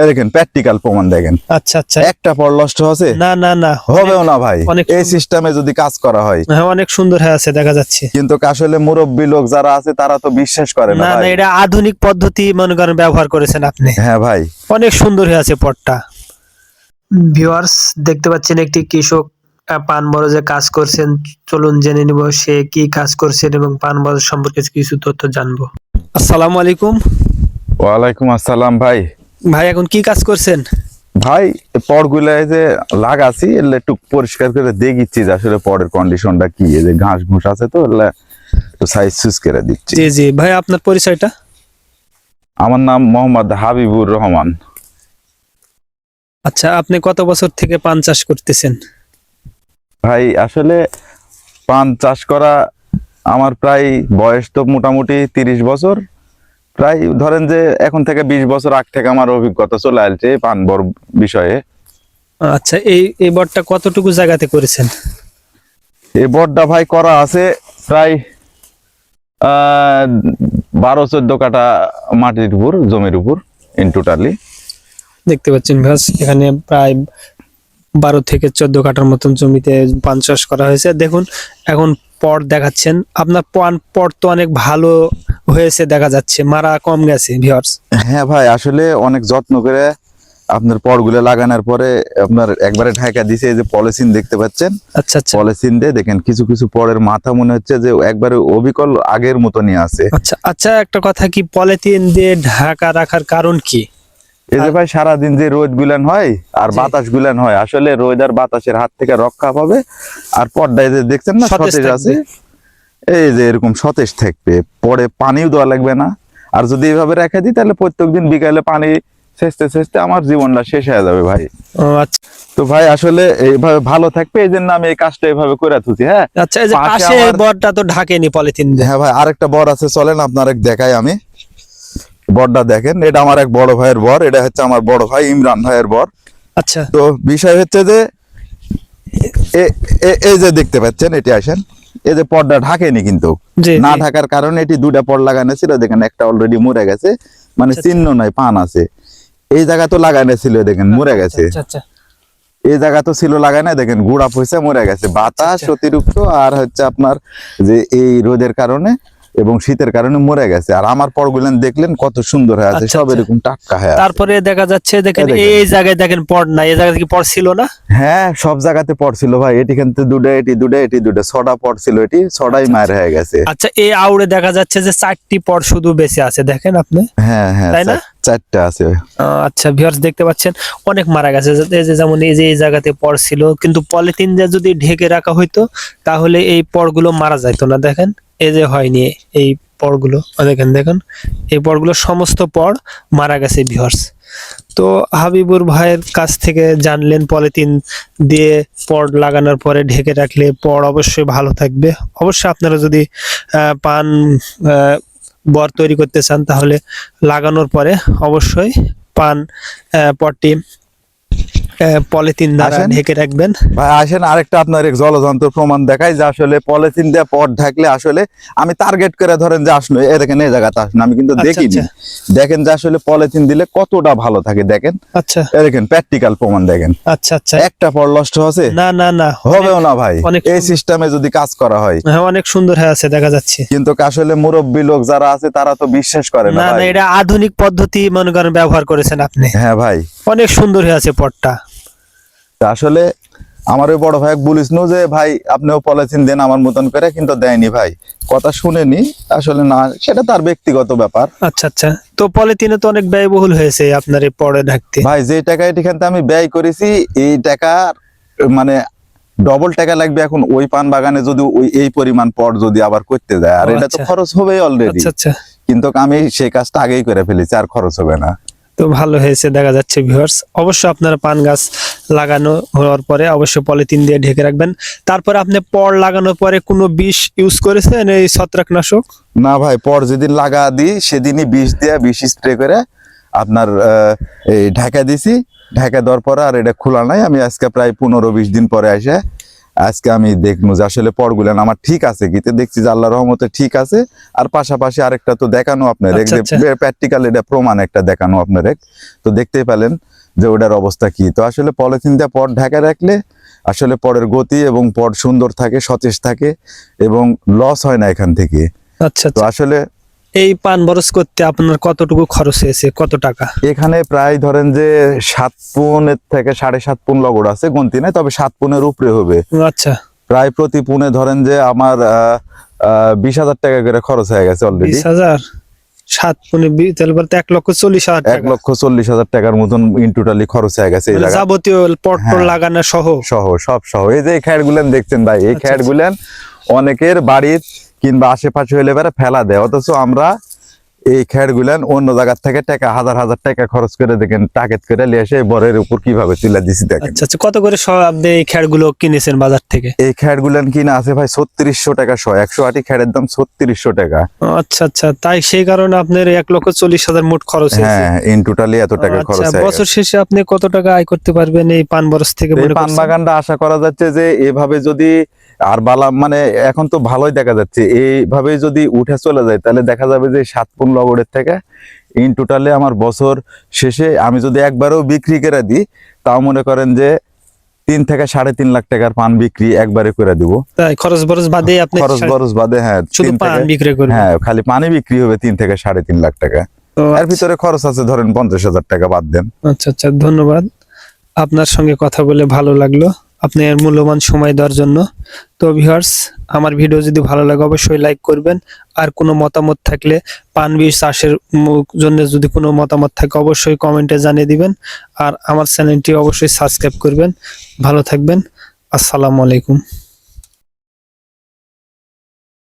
এই দেখেন প্র্যাকটিক্যাল প্রমাণ দেখেন। আচ্ছা আচ্ছা। একটা পর নষ্ট হচ্ছে না না না হবেও না ভাই। অনেক এই সিস্টেমে যদি কাজ করা হয়। হ্যাঁ অনেক সুন্দর হয়ে আছে দেখা যাচ্ছে। কিন্তু আসলে মুরব্বী লোক যারা আছে তারা তো বিশ্বাস করে না না না এটা আধুনিক পদ্ধতি মনে করেন ব্যবহার করেছেন আপনি। হ্যাঁ ভাই। অনেক সুন্দর হয়ে আছে পটটা ভিউয়ার্স দেখতে পাচ্ছেন একটি কৃষক পান বরজে কাজ করছেন। চলুন জেনে নিব সে কি কাজ করছেন এবং পান বরজ সম্পর্কে কিছু তথ্য জানব। আসসালামু আলাইকুম। ওয়ালাইকুম আসসালাম ভাই। ভাই এখন কি কাজ করছেন? ভাই পড়গুলো যে লাগাছি এলে একটু পরিষ্কার করে দেখিচ্ছি যে আসলে পরের কন্ডিশনটা কি। এই যে ঘাস ঘুষ আছে তো এলে একটু সাইজ সুইজ করে দিচ্ছি। জি জি। ভাই আপনার পরিচয়টা? আমার নাম মোহাম্মদ হাবিবুর রহমান। আচ্ছা আপনি কত বছর থেকে পান চাষ করতেছেন? ভাই আসলে পান চাষ করা আমার প্রায় বয়স তো মোটামুটি তিরিশ বছর। প্রায় ধরেন যে এখন থেকে বিশ বছর আগ থেকে আমার অভিজ্ঞতা চলে আসছে পান বর বিষয়ে। আচ্ছা এই এই বটটা কতটুকু জায়গাতে করেছেন? এই বটটা ভাই করা আছে প্রায় বারো চোদ্দ কাটা মাটির উপর জমির উপর ইন টোটালি দেখতে পাচ্ছেন ভাস এখানে প্রায় বারো থেকে চোদ্দ কাঠার মতন জমিতে পান চাষ করা হয়েছে। দেখুন এখন পট দেখাচ্ছেন। আপনার পান পট তো অনেক ভালো হয়েছে দেখা যাচ্ছে। মারা কম গেছে ভিউয়ার্স হ্যাঁ ভাই আসলে অনেক যত্ন করে আপনার পরগুলো লাগানোর পরে আপনার একবারে ঢাকা দিছে এই যে পলিথিন দেখতে পাচ্ছেন? আচ্ছা আচ্ছা। পলিথিন দিয়ে দেখেন কিছু কিছু পরের মাথা মনে হচ্ছে যে একবারে অবিকল আগের মতনই আছে। আচ্ছা আচ্ছা একটা কথা কি পলিথিন দিয়ে ঢাকা রাখার কারণ কি? এই যে ভাই সারাদিন যে রোদ গুলান হয় আর। বাতাস গুলান হয় আসলে রোদ আর বাতাসের হাত থেকে রক্ষা পাবে। আর পর্দায় যে দেখছেন না সতেজ আছে। এই যে এরকম সতেজ থাকবে। পরে পানিও দেওয়া লাগবে না। আর যদি এইভাবে রেখে দিই তাহলে প্রত্যেকদিন বিকালে পানি শেষতে শেষতে আমার জীবনটা শেষ হয়ে যাবে ভাই। আচ্ছা। তো ভাই আসলে এইভাবে ভালো থাকবে এই জন্য আমি এই কাজটা এইভাবে করে থুছি হ্যাঁ? আচ্ছা এই যে পাশে তো ঢাকেনি পলিথিন হ্যাঁ ভাই আরেকটা বর আছে চলেন আপনার এক দেখাই আমি। বরটা দেখেন এটা আমার এক বড় ভাইয়ের বর এটা হচ্ছে আমার বড় ভাই ইমরান ভাইয়ের বর। আচ্ছা। তো বিষয় হচ্ছে যে এই যে দেখতে পাচ্ছেন এটি আসেন এই যে পর্দা ঢাকেনি কিন্তু। না ঢাকার কারণে এটি দুটা পর লাগানো ছিল দেখেন একটা অলরেডি মরে গেছে মানে আচ্ছা, চিহ্ন নাই পান আছে। এই জায়গা তো লাগানো ছিল দেখেন মরে গেছে। আচ্ছা আচ্ছা। এই জায়গা তো ছিল লাগানো দেখেন গুড়া পয়সা মরে গেছে। বাতাস আচ্ছা। অতিরিক্ত আর হচ্ছে আপনার যে এই রোদের কারণে এবং শীতের কারণে মরে গেছে। আর আমার পর পরগুলেন দেখলেন কত সুন্দর হয়ে আছে আচ্ছা, সব আচ্ছা। এরকম টাটকা হয়ে তারপরে দেখা যাচ্ছে দেখেন এই জায়গায় দেখেন পট না এই জায়গায় কি পট ছিল না? হ্যাঁ সব জায়গাতে পর ছিল ভাই এটি কিন্তু দুটো এটি দুটো এটি দুটো ছটা পর ছিল এটি ছটাই মায়ের হয়ে গেছে। আচ্ছা এই আউড়ে দেখা যাচ্ছে যে চারটি পট শুধু বেঁচে আছে দেখেন আপনি? হ্যাঁ হ্যাঁ তাই না? চার- চারটা আছে। আচ্ছা ভিউয়ার্স দেখতে পাচ্ছেন অনেক মারা গেছে। এই যে যেমন এই যে এই জায়গাতে পর ছিল কিন্তু পলিথিন দিয়ে যদি ঢেকে রাখা হইতো তাহলে এই পরগুলো মারা যাইতো না দেখেন। এই যে হয়নি এই পরগুলো দেখেন দেখেন। এই পরগুলো সমস্ত পর মারা গেছে ভিউয়ার্স তো হাবিবুর ভাইয়ের কাছ থেকে জানলেন পলিথিন দিয়ে পর লাগানোর পরে ঢেকে রাখলে পর অবশ্যই ভালো থাকবে। অবশ্যই আপনারা যদি পান বর তৈরি করতে চান তাহলে লাগানোর পরে অবশ্যই পান পটটি পলিথিন দ্বারা ঢেকে রাখবেন। ভাই আসেন আরেকটা আপনার এক জলযন্ত্র প্রমাণ দেখাই যে আসলে পলিথিন দিয়ে পট ঢাকলে আসলে আমি টার্গেট করে ধরেন যে আসলো এই দেখেন এই জায়গাতে আসলো আমি কিন্তু আচ্ছা, দেখিনি। আচ্ছা। দেখেন যে আসলে পলিথিন দিলে কতটা ভালো থাকে দেখেন। আচ্ছা। এই দেখেন প্র্যাকটিক্যাল প্রমাণ দেখেন। আচ্ছা আচ্ছা। একটা পর নষ্ট হচ্ছে না না না হবেও না ভাই। অনেক এই সিস্টেমে যদি কাজ করা হয়। হ্যাঁ অনেক সুন্দর হয়ে আছে দেখা যাচ্ছে। কিন্তু আসলে মুরব্বী লোক যারা আছে তারা তো বিশ্বাস করে না এটা আধুনিক পদ্ধতি মনে করেন ব্যবহার করেছেন আপনি। হ্যাঁ ভাই। অনেক সুন্দর হয়ে আছে পটটা আসলে আমার ওই বড় ভাই বলিস নু যে ভাই আপনিও পলিথিন দেন আমার মতন করে? কিন্তু দেয়নি ভাই। কথা শুনেনি আসলে না সেটা তার ব্যক্তিগত ব্যাপার। আচ্ছা আচ্ছা। তো পলিথিনে তো অনেক ব্যয়বহুল হয়েছে আপনার এই পরে ঢাকতে। ভাই যে টাকা এখান আমি ব্যয় করেছি এই টাকা মানে ডবল টাকা লাগবে এখন ওই পান বাগানে যদি ওই এই পরিমাণ পর যদি আবার করতে যায়। আর এটা তো আচ্ছা। খরচ হবে অলরেডি আচ্ছা আচ্ছা। কিন্তু আমি সেই কাজটা আগেই করে ফেলেছি আর খরচ হবে না। তো ভালো হয়েছে, দেখা যাচ্ছে ভিউয়ার্স অবশ্যই আপনারা পান গাছ লাগানো হওয়ার পরে অবশ্যই পলিথিন দিয়ে ঢেকে রাখবেন। তারপরে আপনি পর লাগানোর পরে কোনো বিষ ইউজ করেছেন এই ছত্রাকনাশক? না ভাই, পর যেদিন লাগা দিই, সেদিনই বিষ দিয়ে বিষ স্প্রে করে আপনার এই ঢাকা দিছি। ঢাকা দেওয়ার পরে আর এটা খোলা নাই। আমি আজকে প্রায় পনেরো বিশ দিন পরে এসে আজকে আমি দেখব যে আসলে পরগুলান আমার ঠিক আছে কি? দেখছি যে আল্লাহ রহমতে ঠিক আছে। আর পাশাপাশি আরেকটা তো দেখানো আপনার আচ্ছা, আচ্ছা। প্র্যাকটিক্যাল এটা প্রমাণ একটা দেখানো আপনার এক। তো দেখতেই পেলেন যে ওটার অবস্থা কি। তো আসলে পলিথিন দিয়ে পট ঢাকা রাখলে আসলে পরের গতি এবং পট সুন্দর থাকে সতেজ থাকে এবং লস হয় না এখান থেকে। আচ্ছা তো আচ্ছা। আসলে এই পান বরস করতে আপনার কতটুকু খরচ হয়েছে? কত টাকা? এখানে প্রায় ধরেন যে সাত পুনের থেকে সাড়ে সাত পুন লগড় আছে গন্তি নাই তবে সাত পুনের উপরে হবে। আচ্ছা। প্রায় প্রতি পুনে ধরেন যে আমার বিশ হাজার টাকা করে খরচ হয়ে গেছে অলরেডি বিশ হাজার? সাত পুনে তাহলে বলতে এক লক্ষ চল্লিশ হাজার এক লক্ষ চল্লিশ হাজার টাকার মতন ইন টোটালি খরচ হয়ে গেছে মানে যাবতীয় পট হ্যাঁ। লাগানো সহ? সহ সব সহ। এই যে খ্যাট গুলেন দেখছেন ভাই এই আচ্ছা, খ্যাট গুলেন অনেকের বাড়ির কিংবা আশেপাশে হইলে এবারে ফেলা দেয়। অথচ আমরা এই খ্যাট গুলেন অন্য জায়গার থেকে টাকা হাজার হাজার টাকা খরচ করে দেখেন টাকেট করে নিয়ে এসে বরের উপর কীভাবে তুলে দিছি দেখেন। আচ্ছা আচ্ছা কত করে আপনি এই খেড়গুলো কিনেছেন বাজার থেকে? এই খ্যাট গুলেন কিনা আছে ভাই ছত্রিশশো টাকা শো একশো আটি খ্যাটের দাম ছত্রিশশো টাকা। আচ্ছা আচ্ছা তাই সেই কারণে আপনার এক লক্ষ চল্লিশ হাজার মোট খরচ হয়েছে। হ্যাঁ ইন টোটালি এত টাকা খরচ আচ্ছা বছর শেষে আপনি কত টাকা আয় করতে পারবেন এই পান বরস থেকে পান বাগানটা আশা করা যাচ্ছে যে এভাবে যদি আর বালাম মানে এখন তো ভালোই দেখা যাচ্ছে এইভাবে যদি উঠে চলে যায় তাহলে দেখা যাবে যে সাত পুন লগড়ের থেকে ইন টোটালে আমার বছর শেষে আমি যদি একবারও বিক্রি করে দিই তাও মনে করেন যে তিন থেকে সাড়ে তিন লাখ টাকার পান বিক্রি একবারে করে দিব। তাই খরচ বরচ বাদে আপনি খরচ বরচ বাদে হ্যাঁ শুধু পান বিক্রি করবেন। হ্যাঁ খালি পানি বিক্রি হবে তিন থেকে সাড়ে তিন লাখ টাকা। এর ভিতরে খরচ আছে ধরেন পঞ্চাশ হাজার টাকা বাদ দেন। আচ্ছা আচ্ছা ধন্যবাদ। আপনার সঙ্গে কথা বলে ভালো লাগল। আপনি এর মূল্যবান সময় দেওয়ার জন্য। তো ভিউয়ার্স আমার ভিডিও যদি ভালো লাগে অবশ্যই লাইক করবেন। আর কোনো মতামত থাকলে পান বীজ চাষের জন্য যদি কোনো মতামত থাকে অবশ্যই কমেন্টে জানিয়ে দিবেন। আর আমার চ্যানেলটি অবশ্যই সাবস্ক্রাইব করবেন। ভালো থাকবেন। আসসালামু আলাইকুম।